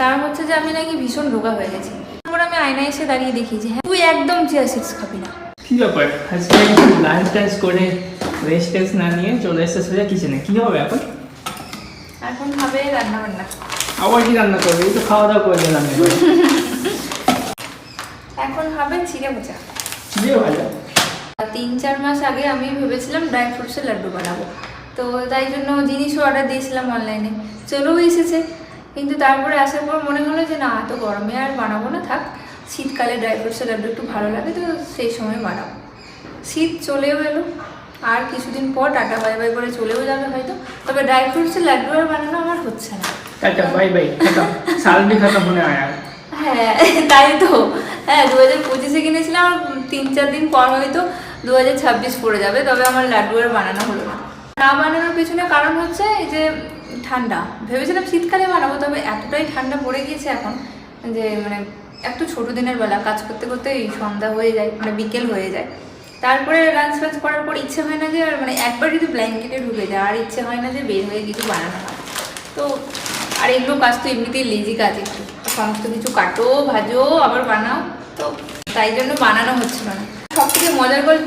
কারণ হচ্ছে যে আমি নাকি ভীষণ রোগা হয়ে গেছি। তারপর আমি আয়নায় এসে দাঁড়িয়ে দেখি যে হ্যাঁ তুই একদম চিয়া সিডস খাবি না। কি ব্যাপার? আজকে লাঞ্চ টাঞ্চ করে রেস্ট টেস্ট না নিয়ে চলে এসে সোজা কিচেনে কি হবে এখন? এখন খাবে রান্না বান্না আবার কি রান্না করবে? এই তো খাওয়া দাওয়া করে দিলাম এখন হবে চিড়ে ভাজা। দিয়ে ভাজা? তিন চার মাস আগে আমি ভেবেছিলাম ড্রাই ফ্রুটসের লাড্ডু বানাবো। তো তাই জন্য জিনিসও অর্ডার দিয়েছিলাম অনলাইনে চলেও এসেছে। কিন্তু তারপরে আসার পর মনে হলো যে না এত গরমে আর বানাবো না থাক। শীতকালে ড্রাই ফ্রুটসের লাড্ডু একটু ভালো লাগে তো সেই সময় বানাবো। শীত চলেও এলো। আর কিছুদিন পর টাটা বাই বাই করে চলেও যাবে হয়তো। তবে ড্রাই ফ্রুটসের লাড্ডু আর বানানো আমার হচ্ছে না। টাটা বাই বাই হ্যাঁ তাই তো। হ্যাঁ দু হাজার পঁচিশে কিনেছিলাম তিন চার দিন পর হয়তো দু হাজার ছাব্বিশ পড়ে যাবে তবে আমার লাড্ডু আর বানানো হলো না। না বানানোর পিছনে কারণ হচ্ছে এই যে ঠান্ডা। ভেবেছিলাম শীতকালে বানাবো তবে এতটাই ঠান্ডা পড়ে গিয়েছে এখন যে মানে একটু ছোটো দিনের বেলা কাজ করতে করতে এই সন্ধ্যা হয়ে যায় মানে বিকেল হয়ে যায়। তারপরে লাঞ্চ ফাঞ্চ করার পর ইচ্ছে হয় না যে, আর মানে একবার যদি ব্ল্যাঙ্কেটে ঢুকে যায়, আর ইচ্ছে হয় না যে বের হয়ে কিছু বানানো হয়। তো আর এগুলো কাজ তো এমনিতেই লেজি কাজ একটু। সমস্ত কিছু কাটো, ভাজো, আবার বানাও। তো তাই জন্য বানানো হচ্ছিল না। সব থেকে মজার গল্প,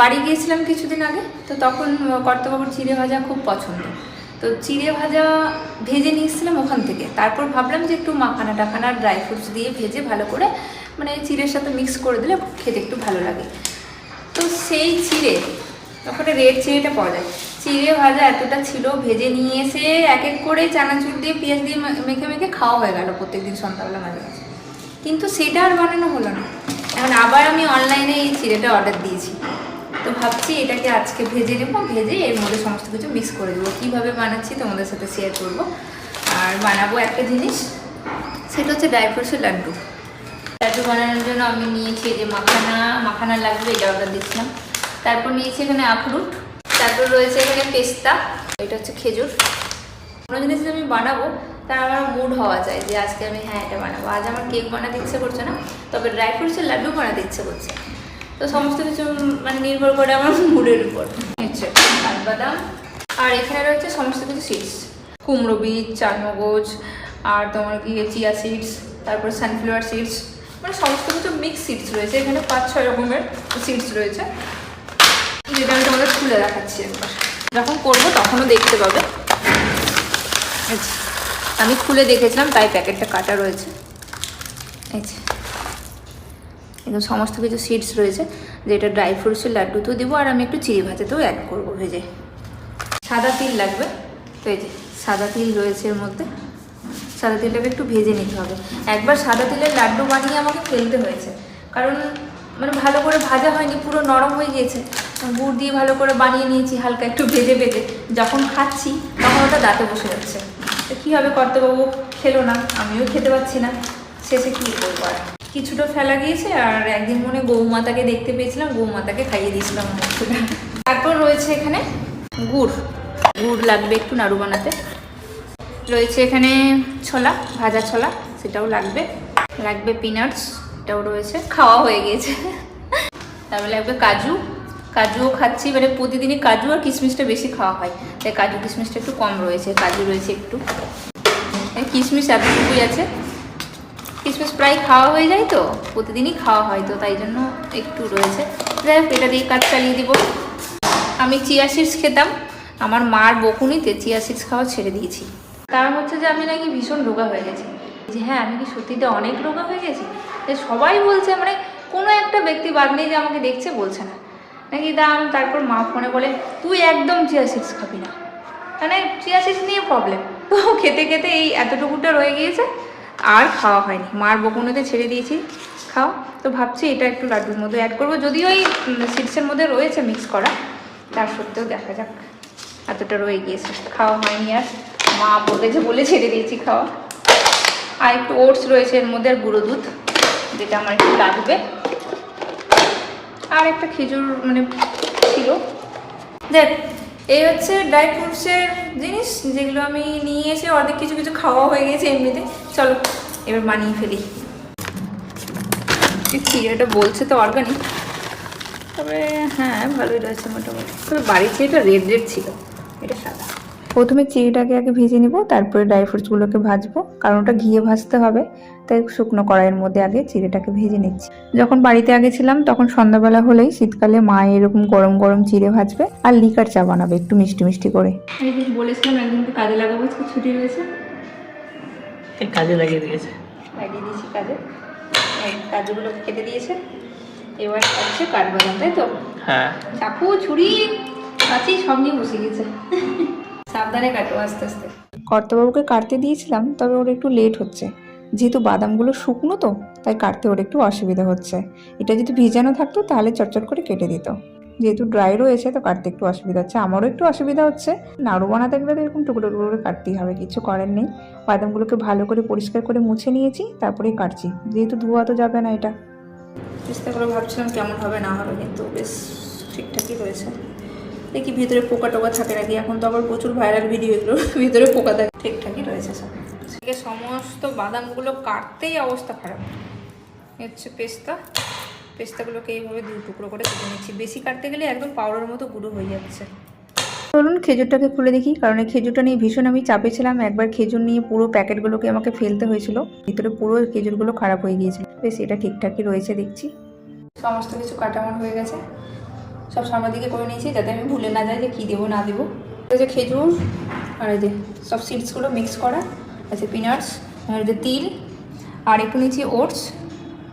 বাড়ি গিয়েছিলাম কিছুদিন আগে, তো তখন কর্তবাবুর চিড়ে ভাজা খুব পছন্দ। তো চিড়ে ভাজা ভেজে নিয়ে এসেছিলাম ওখান থেকে। তারপর ভাবলাম যে একটু মাখানা টাখানা ড্রাই ফ্রুটস দিয়ে ভেজে ভালো করে মানে চিড়ের সাথে মিক্স করে দিলে খেতে একটু ভালো লাগে। তো সেই চিড়ে ওখানে রেড চিড়েটা পাওয়া যায়। চিড়ে ভাজা এতটা ছিল, ভেজে নিয়ে এসে এক এক করে চানাচুর দিয়ে, পেঁয়াজ দিয়ে মেখে মেখে খাওয়া হয়ে গেল প্রত্যেকদিন সন্ধ্যাবেলা মাঝে। কিন্তু সেটা আর বানানো হলো না। এখন আবার আমি অনলাইনে এই চিড়েটা অর্ডার দিয়েছি। তো ভাবছি এটাকে আজকে ভেজে নেব, ভেজে এর মধ্যে সমস্ত কিছু মিক্স করে দেবো। কীভাবে বানাচ্ছি তোমাদের সাথে শেয়ার করব। আর বানাবো একটা জিনিস, সেটা হচ্ছে ড্রাই ফ্রুটসের লাড্ডু। লাড্ডু বানানোর জন্য আমি নিয়েছি যে মাখানা মাখানা লাগবে এটা অর্ডার দিচ্ছিলাম তারপর নিয়েছি এখানে আখরুট, তারপর রয়েছে এখানে পেস্তা, এটা হচ্ছে খেজুর। কোনো জিনিস আমি বানাবো তার আমার মুড হওয়া যায় যে আজকে আমি হ্যাঁ এটা বানাবো। আজ আমার কেক বানাতে ইচ্ছে করছে না তবে ড্রাই ফ্রুটসের লাড্ডু বানাতে ইচ্ছে করছে। তো সমস্ত কিছু মানে নির্ভর করে আমার মুডের উপর। হচ্ছে কাঠবাদাম আর এখানে রয়েছে সমস্ত কিছু সিডস কুমড়ো বীজ চারমগজ আর তোমার কি চিয়া সিডস তারপর সানফ্লাওয়ার সিডস মানে সমস্ত কিছু মিক্স সিডস রয়েছে। এখানে পাঁচ ছয় রকমের সিডস রয়েছে। যেটা আমি তোমাদের খুলে দেখাচ্ছি একবার। যখন করব তখনও দেখতে পাবে। যে, আমি খুলে দেখেছিলাম, তাই প্যাকেটটা কাটা রয়েছে। এই যে। এখানে সমস্ত কিছু সিডস রয়েছে, যেটা ড্রাই ফ্রুটসের লাড্ডুতেও দেবো, আর আমি একটু চিড়ি ভাজাতেও অ্যাড করব ভেজে। সাদা তিল লাগবে, তো এই যে সাদা তিল রয়েছে এর মধ্যে। সাদা তিলটাকে একটু ভেজে নিতে হবে। একবার সাদা তিলের লাড্ডু বানিয়ে আমাকে ফেলতে হয়েছে। কারণ মানে ভালো করে ভাজা হয়নি, পুরো নরম হয়ে গিয়েছে। গুড় দিয়ে ভালো করে বানিয়ে নিয়েছি, হালকা একটু ভেজে ভেজে। যখন খাচ্ছি, তখন ওটা দাঁতে বসে যাচ্ছে। তো কী হবে কর্তবাবু খেলো না? আমিও খেতে পাচ্ছি না। শেষে কী করব আর? কিছুটা ফেলা গিয়েছে আর একদিন মনে গৌমাতাকে দেখতে পেয়েছিলাম, গৌমাতাকে খাইয়ে দিয়েছিলাম তারপর রয়েছে এখানে গুড়। গুড় লাগবে একটু নাড়ু বানাতে। রয়েছে এখানে ছোলা, ভাজা ছোলা, সেটাও লাগবে। লাগবে পিনাটস এটাও রয়েছে। খাওয়া হয়ে গিয়েছে তারপরে লাগবে কাজু। কাজুও খাচ্ছি মানে প্রতিদিনই কাজু আর কিশমিশটা বেশি খাওয়া হয়। তাই কাজু কিশমিশটা একটু কম রয়েছে, কাজু রয়েছে একটু। কিশমিশ এতটুকুই আছে। কিশমিশ প্রায় খাওয়া হয়ে যায় তো, প্রতিদিনই খাওয়া হয় তো, তাই জন্য একটু রয়েছে। যাই হোক, এটা দিয়ে কাজ চালিয়ে দিব। আমি চিয়া সিডস খেতাম, আমার মার বকুনিতে চিয়া সিডস খাওয়া ছেড়ে দিয়েছি। কারণ হচ্ছে যে আমি নাকি ভীষণ রোগা হয়ে গেছি। যে হ্যাঁ আমি কি সত্যিতে অনেক রোগা হয়ে গেছি? সবাই বলছে মানে কোনো একটা ব্যক্তি বাদ নেই যে আমাকে দেখছে বলছে না। নাকি দাম? তারপর মা ফোনে বলে, তুই একদম চিয়া সিডস খাবি না। মানে চিয়া সিডস নিয়ে প্রবলেম তো খেতে খেতে এই এতটুকুটা রয়ে গিয়েছে, আর খাওয়া হয়নি। মার বকুনোতে ছেড়ে দিয়েছি, খাও। তো ভাবছি এটা একটু লাড্ডুর মধ্যে অ্যাড করব। যদিও এই সিডসের মধ্যে রয়েছে মিক্স করা, তার সত্ত্বেও দেখা যাক এতটা রয়ে গিয়েছে। খাওয়া হয়নি আর। মা বলেছে বলে ছেড়ে দিয়েছি, খাওয়া। আর একটু ওটস রয়েছে এর মধ্যে, আর গুঁড়ো দুধ, যেটা আমার একটু লাগবে আর একটা খেজুর মানে ছিল। দেখ, এই হচ্ছে ড্রাই ফ্রুটসের জিনিস যেগুলো আমি নিয়ে এসে অর্ধেক কিছু কিছু খাওয়া হয়ে গেছে এমনিতে। চলো, এবার বানিয়ে ফেলি। চিড়েটা বলছে তো অর্গানিক তবে হ্যাঁ ভালোই রয়েছে মোটামুটি। তবে বাড়ির চেয়ে এটা রেড রেড ছিল। এটা সাদা। প্রথমে চিড়িটাকে আগে ভেজে নিব, তারপরে ড্রাই ফ্রুটসগুলোকে ভাজবো, কারণ ওটা ঘিয়ে ভাজতে হবে। তাই শুকনো কড়াইয়ের মধ্যে আগে চিড়েটাকে ভেজে নিচ্ছি। যখন বাড়িতে আগে ছিলাম তখন সন্ধ্যাবেলা হলেই শীতকালে মা এরকম গরম গরম চিড়ে ভাজবে আর লিকার চা বানাবে একটু মিষ্টি মিষ্টি করে। বলেছিলাম একদিনকে কাজে লাগাবো আজকে ছুটি রয়েছে। কাজে লাগিয়ে দিয়েছে। লাগিয়ে দিয়েছি কাজে। এই কাজগুলো কেটে দিয়েছে। এবার হচ্ছে কাঠবাদাম তাই তো? হ্যাঁ। চাকু ছুরি কাঁচি সব নিয়ে বসে গেছে। সাবধানে কাটো আস্তে আস্তে। কর্তাবাবুকে কাটতে দিয়েছিলাম তবে ওর একটু লেট হচ্ছে। যেহেতু বাদামগুলো শুকনো তো, তাই কাটতে ওর একটু অসুবিধা হচ্ছে। এটা যদি ভিজানো থাকতো, তাহলে চটচট করে কেটে দিত। যেহেতু ড্রাই রয়েছে, তো কাটতে একটু অসুবিধা হচ্ছে। আমারও একটু অসুবিধা হচ্ছে। নাড়ু বানাতে গেলে এরকম টুকরো টুকরো করে কাটতেই হবে, কিছু করার নেই। বাদামগুলোকে ভালো করে পরিষ্কার করে মুছে নিয়েছি তারপরেই কাটছি। যেহেতু ধোয়া তো যাবে না এটা। চেষ্টা করে ভাবছিলাম কেমন হবে, না হবে, কিন্তু বেশ ঠিকঠাকই রয়েছে দেখি ভিতরে পোকা টোকা থাকে নাকি? এখন তো আবার প্রচুর ভাইরাল ভিডিও এগুলো। ভিতরে পোকা থাকে, ঠিকঠাকই রয়েছে সব। থেকে সমস্ত বাদামগুলো কাটতেই অবস্থা খারাপ। হচ্ছে পেস্তা। পেস্তাগুলোকে এইভাবে দু টুকরো করে কেটে নিচ্ছি। বেশি কাটতে গেলে একদম পাউডার মতো গুঁড়ো হয়ে যাচ্ছে। চলুন খেজুরটাকে খুলে দেখি কারণ এই খেজুরটা নিয়ে ভীষণ আমি চাপে ছিলাম। একবার খেজুর নিয়ে পুরো প্যাকেটগুলোকে আমাকে ফেলতে হয়েছিল। ভিতরে পুরো খেজুরগুলো খারাপ হয়ে গিয়েছিল। বেশ এটা ঠিকঠাকই রয়েছে দেখছি। সমস্ত কিছু কাটা আমার হয়ে গেছে। সব সামনের দিকে করে নিয়েছি যাতে আমি ভুলে না যাই যে কী দেবো না দেবো। এই যে খেজুর আর এই যে সব সিডসগুলো মিক্স করা। আছে পিনাটস যে তিল আর একটু নিয়েছি ওটস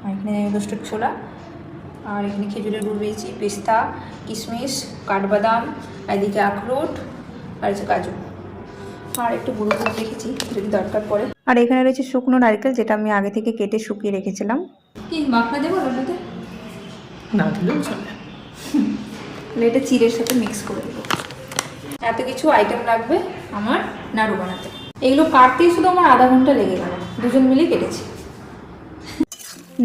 আর এখানে রোস্টেড ছোলা আর এখানে খেজুরের গুড় পেয়েছি পেস্তা কিশমিশ কাঠবাদাম এদিকে আখরোট আর হচ্ছে কাজু। আর একটু গুঁড়ো করে রেখেছি যদি দরকার পড়ে। আর এখানে রয়েছে শুকনো নারকেল যেটা আমি আগে থেকে কেটে শুকিয়ে রেখেছিলাম। কি মাখনা দেবো ওটাতে না দিলেও চলে। এটা চিড়ের সাথে মিক্স করে দেবো। এত কিছু আইটেম লাগবে আমার নাড়ু বানাতে। এগুলো কাটতেই শুধু আমার আধা ঘণ্টা লেগে গেল। দুজন মিলে কেটেছি।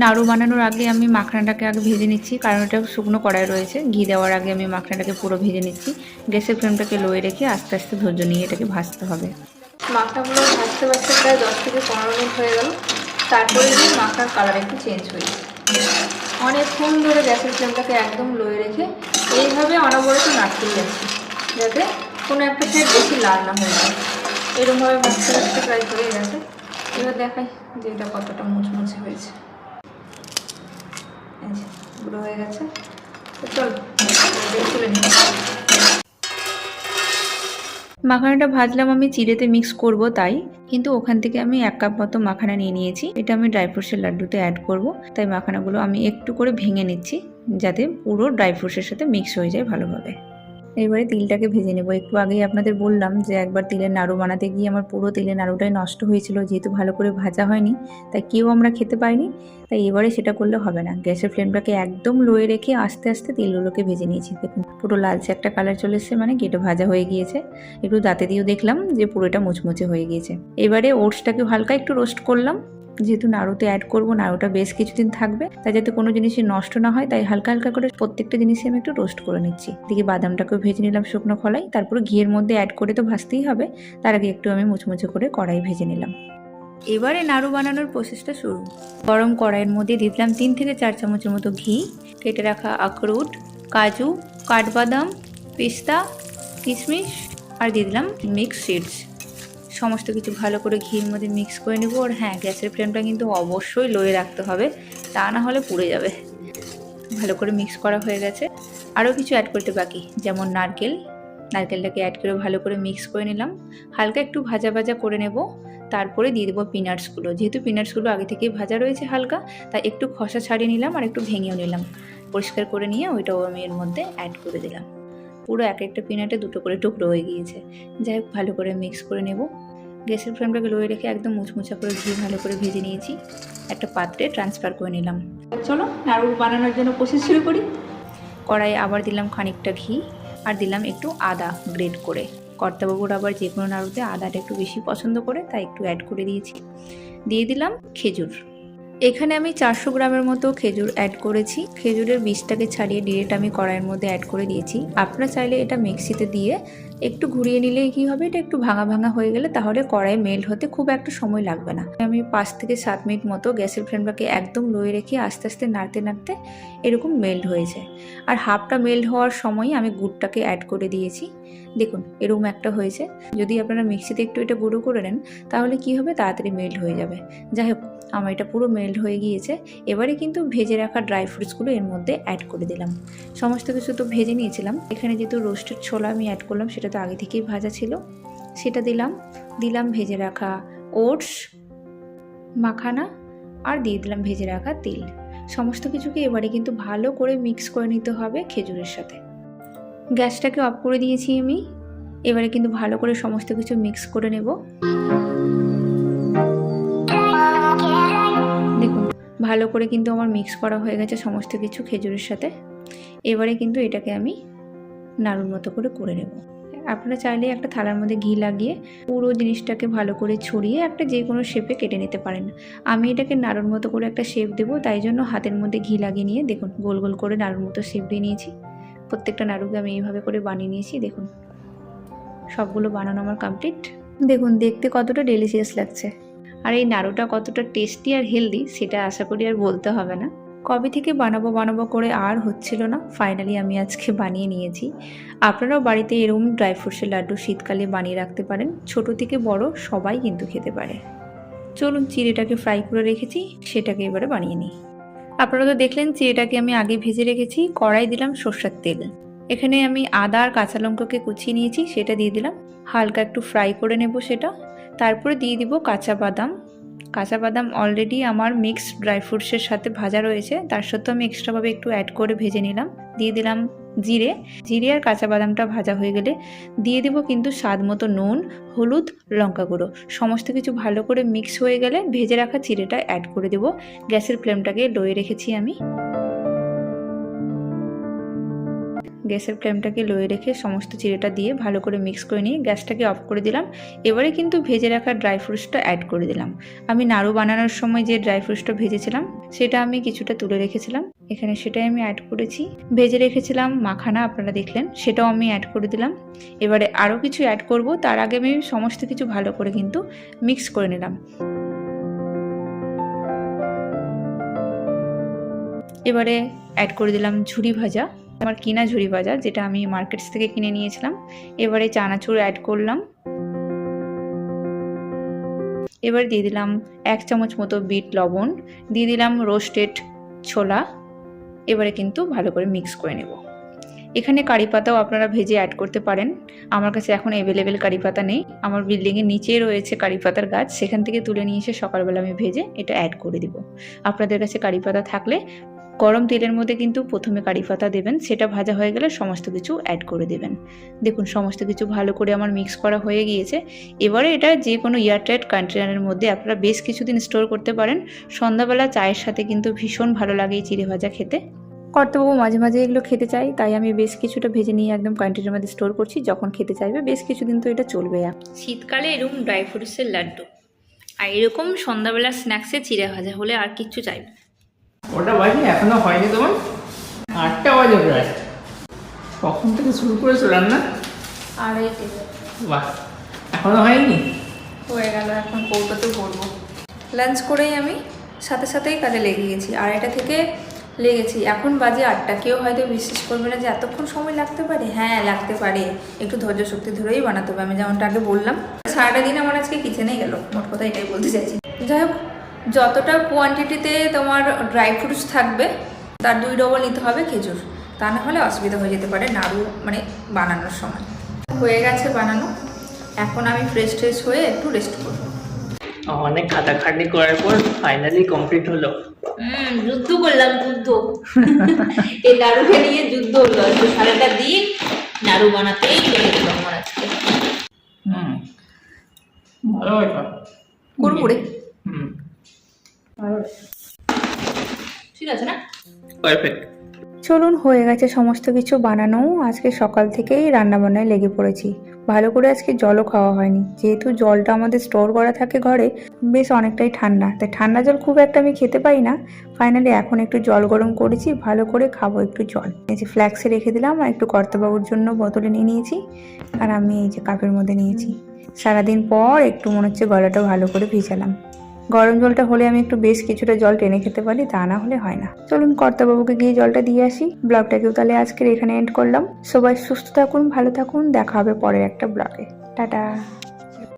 নাড়ু বানানোর আগে আমি মাখনাটাকে আগে ভেজে নিচ্ছি কারণ এটা শুকনো কড়াই রয়েছে। ঘি দেওয়ার আগে আমি মাখনাটাকে পুরো ভেজে নিচ্ছি। গ্যাসের ফ্লেমটাকে লোয়ে রেখে আস্তে আস্তে ধৈর্য নিয়ে এটাকে ভাজতে হবে। মাখনাগুলো ভাজতে ভাজতে প্রায় দশ থেকে পনেরো মিনিট হয়ে গেল। তারপরে গিয়ে মাখনার কালার একটু চেঞ্জ হয়ে যায় অনেকক্ষণ ধরে গ্যাসের ফ্লেমটাকে একদম লোয়ে রেখে এইভাবে অনবরত নাড়তেই যাচ্ছি যাতে কোনো একটা সাইড বেশি লাল না হয়ে যায়। এরকমভাবে ভাজতে ভাজতে প্রায় হয়ে গেছে এবার দেখাই যে এটা কতটা মুচমুচে হয়েছে। গুঁড়ো হয়ে গেছে। তো চল, তুলে মাখানাটা ভাজলাম, আমি চিড়েতে মিক্স করব তাই। কিন্তু ওখান থেকে আমি এক কাপ মতো মাখানা নিয়ে নিয়েছি। এটা আমি ড্রাই ফ্রুটসের লাড্ডুতে অ্যাড করব। তাই মাখানাগুলো আমি একটু করে ভেঙে নিচ্ছি, যাতে পুরো ড্রাই ফ্রুটসের সাথে মিক্স হয়ে যায় ভালোভাবে। এবারে তিলটাকে ভেজে নেব। একটু আগেই আপনাদের বললাম যে একবার তিলের নাড়ু বানাতে গিয়ে আমার পুরো তিলের নাড়ুটাই নষ্ট হয়েছিল, যেহেতু ভালো করে ভাজা হয়নি, তাই কেউ আমরা খেতে পাইনি তাই এবারে সেটা করলে হবে না। গ্যাসের ফ্লেমটাকে একদম লোয়ে রেখে আস্তে আস্তে তিলগুলোকে ভেজে নিয়েছি। দেখুন, পুরো লালচে একটা কালার চলে এসছে মানে কেটে ভাজা হয়ে গিয়েছে। একটু দাঁতে দিয়েও দেখলাম যে পুরোটা মুচমুচে হয়ে গিয়েছে। এবারে ওটসটাকে হালকা একটু রোস্ট করলাম। যেহেতু নাড়ুতে অ্যাড করব, নাড়ুটা বেশ কিছুদিন থাকবে। তাই যাতে কোনো জিনিসই নষ্ট না হয়, তাই হালকা হালকা করে প্রত্যেকটা জিনিসই আমি একটু রোস্ট করে নিচ্ছি। দিকে বাদামটাকেও ভেজে নিলাম শুকনো খোলাই তারপরে ঘিয়ের মধ্যে অ্যাড করে তো ভাজতেই হবে। তার আগে একটু আমি মুচমুচে করে কড়াই ভেজে নিলাম। এবারে নাড়ু বানানোর প্রসেসটা শুরু। গরম কড়াইয়ের মধ্যে দিয়ে দিলাম তিন থেকে চার চামচের মতো ঘি, কেটে রাখা আখরোট, কাজু, কাঠবাদাম, পিস্তা, কিশমিশ, আর দিয়ে দিলাম মিক্স সিডস সমস্ত কিছু ভালো করে ঘির মধ্যে মিক্স করে নেব। আর হ্যাঁ গ্যাসের ফ্লেমটা কিন্তু অবশ্যই লোয়ে রাখতে হবে, তা না হলে পুড়ে যাবে। ভালো করে মিক্স করা হয়ে গেছে। আরও কিছু অ্যাড করতে বাকি, যেমন নারকেল। নারকেলটাকে অ্যাড করে ভালো করে মিক্স করে নিলাম। হালকা একটু ভাজা ভাজা করে নেব। তারপরে দিয়ে দেবো পিনাটসগুলো যেহেতু পিনাটসগুলো আগে থেকেই ভাজা রয়েছে হালকা, তাই একটু খসা ছাড়িয়ে নিলাম আর একটু ভেঙেও নিলাম। পরিষ্কার করে নিয়ে ওইটাও আমি এর মধ্যে অ্যাড করে দিলাম। পুরো এক একটা পিনাটে দুটো করে টুকরো হয়ে গিয়েছে। যাই হোক, ভালো করে মিক্স করে নেব। গ্যাসের ফ্লেমটাকে লোয়ে রেখে একদম মুচমুচা করে ঘি ভালো করে ভেজে নিয়েছি। একটা পাত্রে ট্রান্সফার করে নিলাম। চলো, নাড়ু বানানোর জন্য প্রসেস শুরু করি। কড়াইয়ে আবার দিলাম খানিকটা ঘি আর দিলাম একটু আদা গ্রেট করে। কর্তাবাবুর আবার যে কোনো নাড়ুতে আদাটা একটু বেশি পছন্দ করে, তাই একটু অ্যাড করে দিয়েছি। দিয়ে দিলাম খেজুর। এখানে আমি চারশো গ্রামের মতো খেজুর অ্যাড করেছি। খেজুরের বীজটাকে ছাড়িয়ে ডিরেক্ট আমি কড়াইয়ের মধ্যে অ্যাড করে দিয়েছি। আপনারা চাইলে এটা মিক্সিতে দিয়ে একটু ঘুরিয়ে নিলেই কী হবে? এটা একটু ভাঙা ভাঙা হয়ে গেলে তাহলে কড়াই মেল্ট হতে খুব একটা সময় লাগবে না। আমি পাঁচ থেকে সাত মিনিট মতো গ্যাসের ফ্লেমটাকে একদম লোয়ে রেখে আস্তে আস্তে নাড়তে নাড়তে এরকম মেল্ট হয়ে যায়। আর হাফটা মেল্ট হওয়ার সময় আমি গুড়টাকে অ্যাড করে দিয়েছি। দেখুন, এরকম একটা হয়েছে। যদি আপনারা মিক্সিতে একটু এটা গুঁড়ো করে নেন, তাহলে কি হবে? তাড়াতাড়ি মেল্ট হয়ে যাবে। যাই হোক আমার এটা পুরো মেল্ট হয়ে গিয়েছে। এবারে কিন্তু ভেজে রাখা ড্রাই ফ্রুটসগুলো এর মধ্যে অ্যাড করে দিলাম। সমস্ত কিছু তো ভেজে নিয়েছিলাম। এখানে যেহেতু রোস্টেড ছোলা আমি অ্যাড করলাম, সেটা তো আগে থেকেই ভাজা ছিল। সেটা দিলাম। দিলাম ভেজে রাখা ওটস মাখানা আর দিয়ে দিলাম ভেজে রাখা তেল। সমস্ত কিছুকে এবারে কিন্তু ভালো করে মিক্স করে নিতে হবে খেজুরের সাথে। গ্যাসটাকে অফ করে দিয়েছি আমি। এবারে কিন্তু ভালো করে সমস্ত কিছু মিক্স করে নেব। ভালো করে কিন্তু আমার মিক্স করা হয়ে গেছে সমস্ত কিছু খেজুরের সাথে। এবারে কিন্তু এটাকে আমি নাড়ুর মতো করে করে নেব। আপনারা চাইলে একটা থালার মধ্যে ঘি লাগিয়ে পুরো জিনিসটাকে ভালো করে ছড়িয়ে একটা যে কোনো শেপে কেটে নিতে পারেন। আমি এটাকে নাড়ুর মতো করে একটা শেপ দেবো, তাই জন্য হাতের মধ্যে ঘি লাগিয়ে নিয়ে দেখুন, গোল গোল করে নাড়ুর মতো শেপ দিয়ে নিয়েছি। প্রত্যেকটা নাড়ুকে আমি এইভাবে করে বানিয়ে নিয়েছি, দেখুন। সবগুলো বানানো আমার কমপ্লিট দেখুন, দেখতে কতটা ডেলিশিয়াস লাগছে। আর এই নাড়ুটা কতটা টেস্টি আর হেলদি সেটা আশা করি আর বলতে হবে না। কবে থেকে বানাবো বানাবো করে আর হচ্ছিল না ফাইনালি আমি আজকে বানিয়ে নিয়েছি। আপনারাও বাড়িতে এরকম ড্রাই ফ্রুটসের লাড্ডু শীতকালে বানিয়ে রাখতে পারেন, ছোট থেকে বড় সবাই কিন্তু খেতে পারে। চলুন চিড়েটাকে ফ্রাই করে রেখেছি, সেটাকে এবারে বানিয়ে নিই। আপনারা তো দেখলেন চিড়েটাকে আমি আগে ভেজে রেখেছি, কড়াই দিলাম সর্ষের তেল। এখানে আমি আদা আর কাঁচা লঙ্কাকে কুচিয়ে নিয়েছি, সেটা দিয়ে দিলাম। হালকা একটু ফ্রাই করে নেব সেটা। তারপরে দিয়ে দিব কাঁচা বাদাম। কাঁচা বাদাম অলরেডি আমার মিক্সড ড্রাই ফ্রুটসের সাথে ভাজা রয়েছে। তার সত্ত্বেও আমি এক্সট্রাভাবে একটু অ্যাড করে ভেজে নিলাম। দিয়ে দিলাম জিরে। জিরে আর কাঁচা বাদামটা ভাজা হয়ে গেলে দিয়ে দেবো কিন্তু স্বাদ মতো নুন, হলুদ, লঙ্কা গুঁড়ো। সমস্ত কিছু ভালো করে মিক্স হয়ে গেলে ভেজে রাখা চিড়েটা অ্যাড করে দেবো। গ্যাসের ফ্লেমটাকে লোয়ে রেখেছি আমি। গ্যাসের ফ্লেমটাকে লোয়ে রেখে সমস্ত চিড়েটা দিয়ে ভালো করে মিক্স করে নিয়ে গ্যাসটাকে অফ করে দিলাম। এবারে কিন্তু ভেজে রাখা ড্রাই ফ্রুটসটা অ্যাড করে দিলাম। আমি নাড়ু বানানোর সময় যে ড্রাই ফ্রুটসটা ভেজেছিলাম, সেটা আমি কিছুটা তুলে রেখেছিলাম। এখানে সেটাই আমি অ্যাড করেছি। ভেজে রেখেছিলাম মাখানা, আপনারা দেখলেন, সেটাও আমি অ্যাড করে দিলাম। এবারে আরও কিছু অ্যাড করব, তার আগে আমি সমস্ত কিছু ভালো করে কিন্তু মিক্স করে নিলাম। এবারে অ্যাড করে দিলাম ঝুরি ভাজা। আমার কিনা ঝুরি ভাজা যেটা আমি মার্কেটস থেকে কিনে নিয়েছিলাম। এবারে চানাচুর অ্যাড করলাম। এবার দিয়ে দিলাম এক চামচ মতো বিট লবণ, দিয়ে দিলাম রোস্টেড ছোলা। এবারে কিন্তু ভালো করে মিক্স করে নেব। এখানে কারি পাতাও আপনারা ভেজে অ্যাড করতে পারেন। আমার কাছে এখন অ্যাভেলেবেল কারি পাতা নেই। আমার বিল্ডিংয়ের নিচেই রয়েছে কারি পাতার গাছ। সেখান থেকে তুলে নিয়ে এসে সকালবেলা আমি ভেজে এটা অ্যাড করে দিব। আপনাদের কাছে কারি পাতা থাকলে গরম তেলের মধ্যে কিন্তু প্রথমে কারি পাতা দেবেন, সেটা ভাজা হয়ে গেলে সমস্ত কিছু অ্যাড করে দেবেন। দেখুন, সমস্ত কিছু ভালো করে আমার মিক্স করা হয়ে গিয়েছে। এবারে এটা যে কোনো এয়ারটাইট কন্টেনারের মধ্যে আপনারা বেশ কিছুদিন স্টোর করতে পারেন। সন্ধ্যাবেলা চায়ের সাথে কিন্তু ভীষণ ভালো লাগে এই চিড়ে ভাজা খেতে। কর্তবাবু মাঝে মাঝে এগুলো খেতে চাই তাই আমি বেশ কিছুটা ভেজে নিয়ে একদম কন্টেনারের মধ্যে স্টোর করছি। যখন খেতে চাইবে বেশ কিছুদিন তো এটা চলবে। শীতকালে এরকম ড্রাই ফ্রুটসের লাড্ডু। আর এরকম সন্ধ্যাবেলা স্ন্যাক্সে চিড়ে ভাজা হলে আর কিচ্ছু চাইবে। ওটা বাজে এখনও হয়নি তোমার? আটটা বাজে প্রায়। কখন থেকে শুরু করেছ রান্না? আর এই বাহ এখনও হয়নি? হয়ে গেল এখন কৌটোতে ভরবো। লাঞ্চ করেই আমি সাথে সাথেই কাজে লেগে গেছি। আর এটা থেকে লেগেছি। এখন বাজে আটটা। কেউ হয়তো বিশ্বাস করবে না যে এতক্ষণ সময় লাগতে পারে? হ্যাঁ লাগতে পারে। একটু ধৈর্য শক্তি ধরেই বানাতে হবে। আমি যেমনটা আগে বললাম সারাটা দিন আমার আজকে কিচেনেই গেল। মোট কথা এটাই বলতে চাইছি। যাই হোক যতটা কোয়ান্টিটিতে তোমার ড্রাই ফ্রুটস থাকবে তার দুই ডবল নিতে হবে খেজুর। তা না হলে অসুবিধা হয়ে যেতে পারে নাড়ু মানে বানানোর সময়। হয়ে গেছে বানানো। এখন আমি ফ্রেশ ট্রেশ হয়ে একটু রেস্ট করব। অনেক খাটাখাটনি করার পর ফাইনালি কমপ্লিট হলো। হুম যুদ্ধ করলাম যুদ্ধ। এই নাড়ুকে নিয়ে যুদ্ধ হলো। সারাটা দিন নাড়ু বানাতেই লেগে গেল আমার আজকে। হুম ভালো কুড়কুড়ে। হুম। ঠিক আছে না? পারফেক্ট চলুন হয়ে গেছে সমস্ত কিছু বানানো। আজকে সকাল থেকেই রান্নাবান্নায় লেগে পড়েছি। ভালো করে আজকে জলও খাওয়া হয়নি। যেহেতু জলটা আমাদের স্টোর করা থাকে ঘরে বেশ অনেকটাই ঠান্ডা। তাই ঠান্ডা জল খুব একটা আমি খেতে পাই না। ফাইনালি এখন একটু জল গরম করেছি ভালো করে খাব একটু জল। এই যে ফ্ল্যাক্সে রেখে দিলাম আর একটু কর্তাবাবুর জন্য বোতলে নিয়ে নিয়েছি আর আমি এই যে কাপের মধ্যে নিয়েছি। সারাদিন পর একটু মনে হচ্ছে গলাটা ভালো করে ভিজালাম। গরম জলটা হলে আমি একটু বেশ কিছুটা জল টেনে খেতে পারি, তা না হলে হয় না। চলুন কর্তাবাবুকে গিয়ে জলটা দিয়ে আসি। ব্লগটাকেও তাহলে আজকের এখানে এন্ড করলাম। সবাই সুস্থ থাকুন, ভালো থাকুন। দেখা হবে পরের একটা ব্লগে। টাটা।